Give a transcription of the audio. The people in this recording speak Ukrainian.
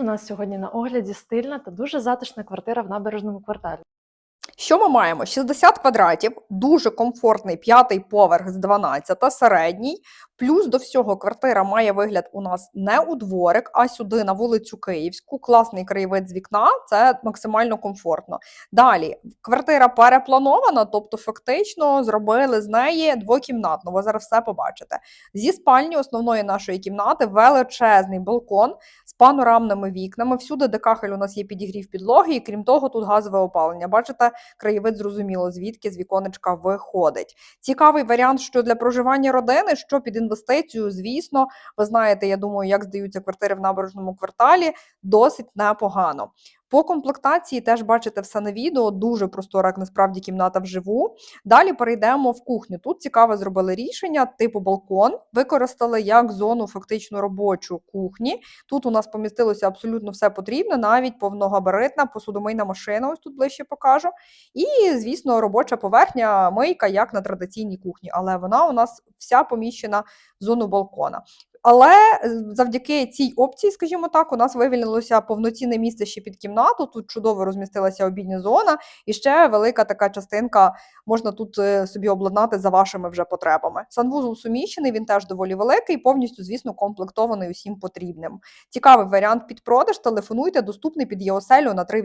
У нас сьогодні на огляді стильна та дуже затишна квартира в набережному кварталі. Що ми маємо? 60 квадратів, дуже комфортний п'ятий поверх з 12 середній. Плюс до всього квартира має вигляд у нас не у дворик, а сюди на вулицю Київську. Класний краєвид з вікна, це максимально комфортно. Далі квартира перепланована, тобто фактично зробили з неї двокімнатну. Ви зараз все побачите. Зі спальні основної нашої кімнати величезний балкон з панорамними вікнами. Всюди, де кахель у нас є підігрів підлоги, і крім того, тут газове опалення. Бачите, краєвид зрозуміло, звідки з віконечка виходить. Цікавий варіант, що для проживання родини, що під інвестицію, звісно, ви знаєте, я думаю, як здаються квартири в набережному кварталі, досить непогано. По комплектації теж бачите все на відео, дуже простора, як насправді кімната вживу. Далі перейдемо в кухню. Тут цікаве зробили рішення, типу балкон, використали як зону фактично робочу кухні. Тут у нас помістилося абсолютно все потрібне, навіть повногабаритна посудомийна машина. Ось тут ближче покажу. І, звісно, робоча поверхня, мийка, як на традиційній кухні, але вона у нас вся поміщена в зону балкона. Але е, завдяки цій опції, скажімо так, у нас вивільнилося повноцінне місце ще під кімнату. Тут чудово розмістилася обідня зона, і ще велика така частинка можна тут е, собі обладнати за вашими вже потребами. Санвузол суміщений, він теж доволі великий, повністю, звісно, комплектований усім потрібним. Цікавий варіант під продаж. Телефонуйте, доступний під ЄОСЕЛю на 3